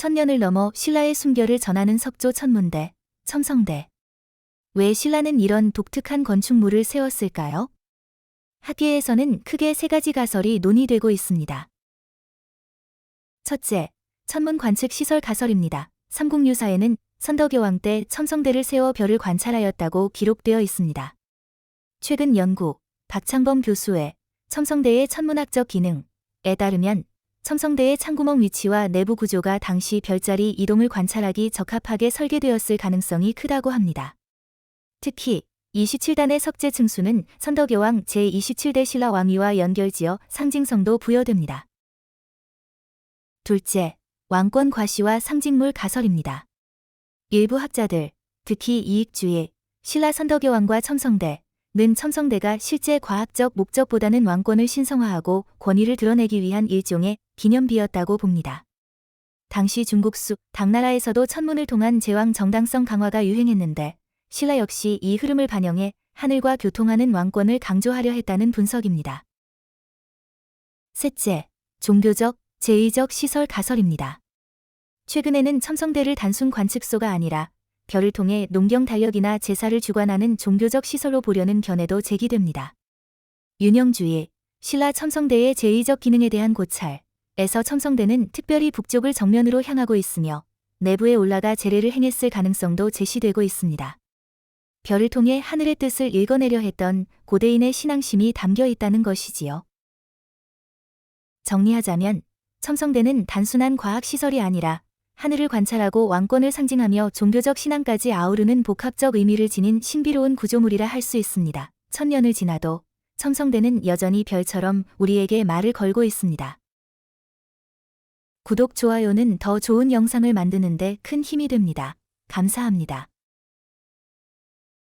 천년을 넘어 신라의 순결을 전하는 석조 천문대, 첨성대. 왜 신라는 이런 독특한 건축물을 세웠을까요? 학계에서는 크게 세 가지 가설이 논의되고 있습니다. 첫째, 천문 관측 시설 가설입니다. 삼국유사에는 선덕여왕 때 첨성대를 세워 별을 관찰하였다고 기록되어 있습니다. 최근 연구, 박창범 교수의 첨성대의 천문학적 기능에 따르면 첨성대의 창구멍 위치와 내부 구조가 당시 별자리 이동을 관찰하기 적합하게 설계되었을 가능성이 크다고 합니다. 특히 27단의 석재 층수는 선덕여왕 제27대 신라 왕위와 연결지어 상징성도 부여됩니다. 둘째, 왕권 과시와 상징물 가설입니다. 일부 학자들, 특히 이익주의, 신라 선덕여왕과 첨성대, 는 첨성대가 실제 과학적 목적보다는 왕권을 신성화하고 권위를 드러내기 위한 일종의 기념비였다고 봅니다. 당시 중국 수, 당나라에서도 천문을 통한 제왕 정당성 강화가 유행했는데 신라 역시 이 흐름을 반영해 하늘과 교통하는 왕권을 강조하려 했다는 분석입니다. 셋째, 종교적, 제의적 시설 가설입니다. 최근에는 첨성대를 단순 관측소가 아니라 별을 통해 농경 달력이나 제사를 주관하는 종교적 시설로 보려는 견해도 제기됩니다. 윤영주의, 신라 첨성대의 제의적 기능에 대한 고찰에서 첨성대는 특별히 북쪽을 정면으로 향하고 있으며 내부에 올라가 제례를 행했을 가능성도 제시되고 있습니다. 별을 통해 하늘의 뜻을 읽어내려 했던 고대인의 신앙심이 담겨 있다는 것이지요. 정리하자면 첨성대는 단순한 과학시설이 아니라 하늘을 관찰하고 왕권을 상징하며 종교적 신앙까지 아우르는 복합적 의미를 지닌 신비로운 구조물이라 할 수 있습니다. 천년을 지나도 첨성대는 여전히 별처럼 우리에게 말을 걸고 있습니다. 구독, 좋아요는 더 좋은 영상을 만드는데 큰 힘이 됩니다. 감사합니다.